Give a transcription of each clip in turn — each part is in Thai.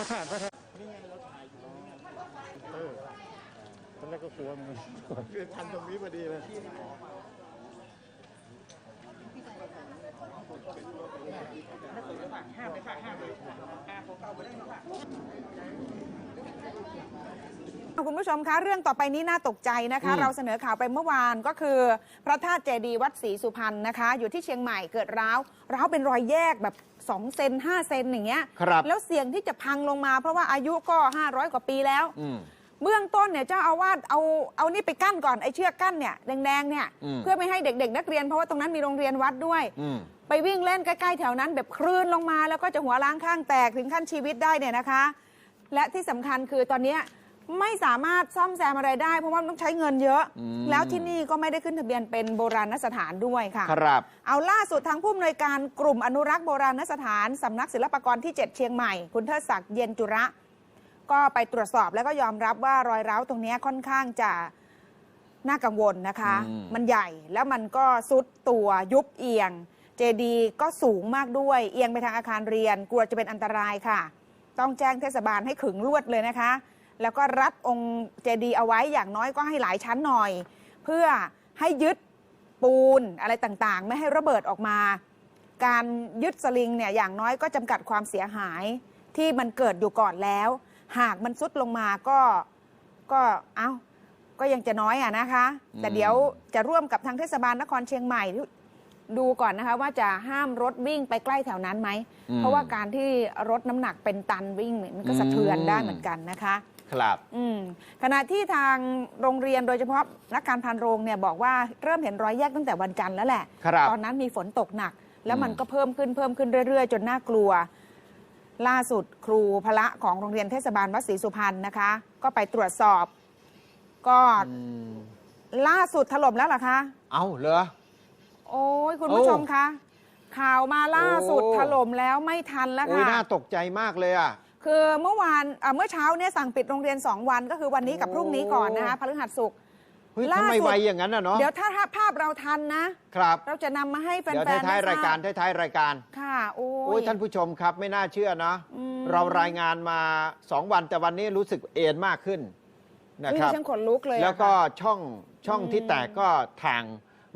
ระธาตุพระธาตุนี่ไงเราถ่ายอยู่เออตอนแรกก็กลัวมันคือทันตรงนี้พอดีเลยคุณ ผู้ชมคะเรื่องต่อไปนี้น่าตกใจนะคะอืมเราเสนอข่าวไปเมื่อวานก็คือ พระธาตุเจดีย์วัดศรีสุพรรณนะคะ อยู่ที่เชียงใหม่เกิดร้าวร้าวเป็นรอยแยกแบบ2เซน5เซนอย่างเงี้ยครับแล้วเสี่ยงที่จะพังลงมาเพราะว่าอายุก็ 500 กว่าปีแล้วอืมเบื้องต้นเนี่ยเจ้าอาวาสเอาเอานี่ไปกั้นก่อนไอ้เชือกกั้นเนี่ยแดงๆเนี่ยอืมเพื่อไม่ให้เด็กๆ นักเรียนเพราะว่าตรงนั้นมีโรงเรียนวัดด้วยอืมไปวิ่งเล่นใกล้ๆแถวนั้น แบบคลื่นลงมาแล้วก็จะหัวล้างข้างแตกถึงขั้นชีวิตได้เนี่ยนะคะ และที่สำคัญคือตอนเนี้ย ไม่สามารถซ่อมแซมอะไรได้ เพราะว่ามันต้องใช้เงินเยอะ อืม แล้วที่นี่ก็ไม่ได้ขึ้นทะเบียนเป็นโบราณสถานด้วยค่ะ ครับ เอาล่าสุดทางผู้อำนวยการกลุ่มอนุรักษ์โบราณสถานสำนักศิลปากรที่ 7 เชียงใหม่ คุณเทิดศักดิ์เย็นจุระ ก็ไปตรวจสอบแล้วก็ยอมรับว่ารอยร้าวตรงเนี้ยค่อนข้างจะน่ากังวลนะคะ อืม มันใหญ่แล้วมันก็ซุดตัวยุบเอียง เจดีย์ก็สูงมากด้วย เอียงไปทางอาคารเรียน กลัวจะเป็นอันตรายค่ะ ต้องแจ้งเทศบาลให้ขึงลวดเลยนะคะ แล้วก็รัดองค์เจดีย์เอาไว้อย่างน้อยก็ให้หลายชั้นหน่อย เพื่อให้ยึดปูนอะไรต่างๆ ไม่ให้ระเบิดออกมา การยึดสลิงเนี่ยอย่างน้อยก็จำกัดความเสียหายที่มันเกิดอยู่ก่อนแล้ว หากมันซุดลงมาก็ก็เอ้าก็ยังจะน้อยอะนะคะ แต่เดี๋ยวจะร่วมกับทางเทศบาลนครเชียงใหม่ดูก่อนนะคะว่าจะห้ามรถวิ่งไปใกล้แถวนั้นไหมมเพราะว่าการที่รถน้ำหนักเป็นตันวิ่งเนี่ยมันก็สะเทือนได้เหมือนกันนะคะ ครับ อืมขณะที่ทางโรงเรียนโดยเฉพาะนักการพานโรงเนี่ยบอกว่าเริ่มเห็นรอยแยกตั้งแต่วันจันทร์แล้วแหละ ครับตอนนั้นมีฝนตกหนัก แล้วมันอืมก็เพิ่มขึ้นเพิ่มขึ้นเรื่อย ๆ จนน่ากลัว ล่าสุดครูพละของโรงเรียนเทศบาลวัดศรีสุพรรณนะคะ ก็ไปตรวจสอบ ก็อืมล่าสุดถล่มแล้วเหรอคะ เอาเหรอ โอ้ยคุณผู้ชมคะข่าวมาล่าสุดโอ้ ถล่มแล้วไม่ทันแล้วโอ้ยค่ะ น่าตกใจมากเลยอะ คือเมื่อวานอะเมื่อเช้าเนี่ยสั่งปิดโรงเรียน 2 วันก็คือวันนี้กับพรุ่งนี้ก่อนนะคะพฤหัสศุกร์ เฮ้ยล่าทำไมสุดไวอย่างนั้นอะเนาะเดี๋ยวถ้าภาพเราทันนะ ครับ เราจะนำมาให้แฟนเดี๋ยวๆท้ายๆได้ทรายการท้ายๆรายการค่ะ โอ้โอ้ยท่านผู้ชมครับไม่น่าเชื่อนะ อืม เรารายงานมาสองวันแต่วันนี้รู้สึกเอ็นมากขึ้นนะนี่ครับฉันขนลุกเลยอะแล้วก็ค่ะ ช่องช่องอืมที่แตกก็ทาง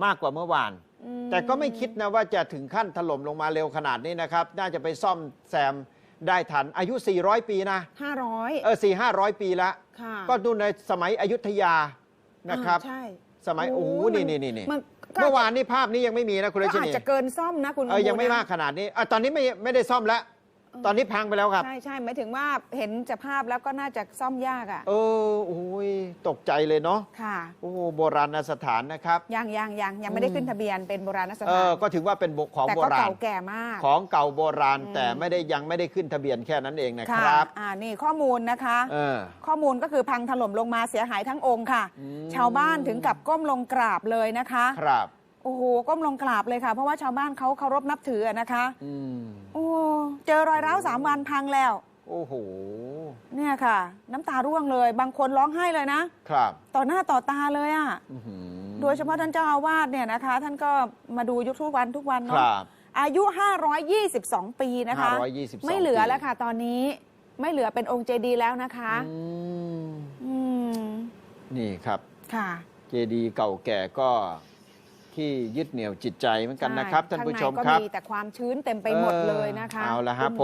มากกว่าเมื่อวาน อืม แต่ก็ไม่คิดนะว่าจะถึงขั้นถล่มลงมาเร็วขนาดนี้นะครับ น่าจะไปซ่อมแซม ได้ทันอายุ 400 ปีนะห้าร้อยเออสี่ห้าร้อยปีละค่ะก็ดูในสมัยอยุธยานะครับ อ่าใช่สมัยโอ้โหมันี่นี่นี่นี่มันก็เมื่อวานนี่ภาพนี้ยังไม่มีนะคุณก็รัชอาจนีจะเกินซ่อมนะคุณเออยังไม่นะมากขนาดนี้อะตอนนี้ไม่ไม่ได้ซ่อมแล้ว ตอนนี้พังไปแล้วครับ ใช่ใช่หมายถึงว่าเห็นจากภาพแล้วก็น่าจะซ่อมยากอะ เออโอ้ยตกใจเลยเนาะค่ะโอ้โบราณสถานนะครับ ยังยังยังยังไม่ได้ขึ้นทะเบียนเป็นโบราณสเอถาอนก็ถือว่าเป็นของแต่โบก็ราณเก่าแก่มาก ของเก่าโบราณอืมแต่ไม่ได้ยังไม่ได้ขึ้นทะเบียนแค่นั้นเองนะคค่ะรับอ่านี่ข้อมูลนะคะเออข้อมูลก็คือพังถล่มลงมาเสียหายทั้งองค์ค่ะอืมชาวบ้านถึงกับก้มลงกราบเลยนะคะครับโอ้โหก้มลงกราบเลยค่ะ เพราะว่าชาวบ้านเขาเคารพนับถืออะนะคะอืมโอ้ เจอรอยร้าวสามวันพังแล้ว โอ้โห เนี่ยค่ะ น้ำตาร่วงเลย บางคนร้องไห้เลยนะ ครับต่อหน้าต่อตาเลยอะอื้อหือโดยเฉพาะท่านเจ้าอาวาสเนี่ยนะคะ ท่านก็มาดูยุคทุกวันทุกวันคเนาะ รับ อายุ 522 ปีนะคะ 522 ไม่เหลือปีแล้วค่ะ ตอนนี้ ไม่เหลือเป็นองค์เจดีย์แล้วนะคะ อืมอืม นี่ครับ ค่ะ เจดีย์เก่าแก่ก็ ที่ยึดเหนี่ยวจิตใจเหมือนกันนะครับใช่ท่านผู้ชมข้างในครับก็มีแต่ความชื้นเต็มไปหมดเลยนะคะออเอาละฮะวุ่นผม